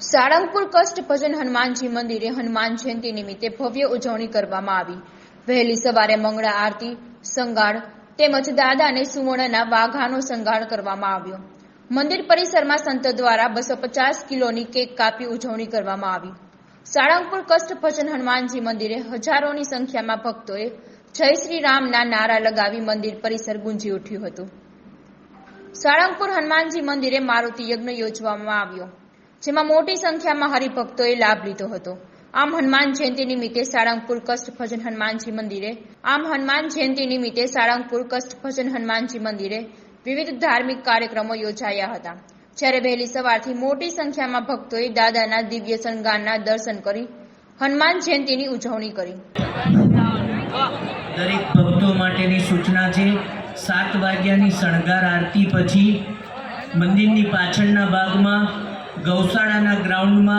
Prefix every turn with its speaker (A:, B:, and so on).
A: સાળંગપુર કષ્ટ ભજન હનુમાનજી મંદિરે હનુમાન જયંતિ નિમિત્તે ભવ્ય ઉજવણી કરવામાં આવી. વહેલી સવારે મંગળા આરતી, સંગાળ તેમજ દાદા અને સુવર્ણના વાઘાનો સંગાળ કરવામાં આવ્યો. મંદિર પરિસરમાં સંત દ્વારા બસો પચાસ કિલોની કેક કાપી ઉજવણી કરવામાં આવી. સાળંગપુર કષ્ટ ભજન હનુમાનજી મંદિરે હજારોની સંખ્યામાં ભક્તોએ જય શ્રી રામના નારા લગાવી મંદિર પરિસર ગુંજી ઉઠ્યું હતું. સાળંગપુર હનુમાનજી મંદિરે મારુતિ યજ્ઞ યોજવામાં આવ્યો. જેમાં મોટી સંખ્યામાં હરિભક્તોએ લાભ લીધો હતો. આમ હનુમાન જયંતિ નિમિત્તે સાળંગપુર કષ્ટ ભજન હનુમાનજી મંદિરે, આમ હનુમાન જયંતિ નિમિત્તે સાળંગપુર કષ્ટ ભજન હનુમાનજી મંદિરે વિવિધ ધાર્મિક કાર્યક્રમો યોજાયા હતા. જ્યારે વહેલી સવારથી મોટી સંખ્યામાં ભક્તોએ દાદાના દિવ્ય શણગારના દર્શન કરી હનુમાન જયંતિની ઉજવણી કરી.
B: દરેક ભક્તો માટેની સૂચના છે, સાત વાગ્યાની શણગાર આરતી પછી મંદિરની પાછળના ભાગમાં ગૌશાળાના ગ્રાઉન્ડમાં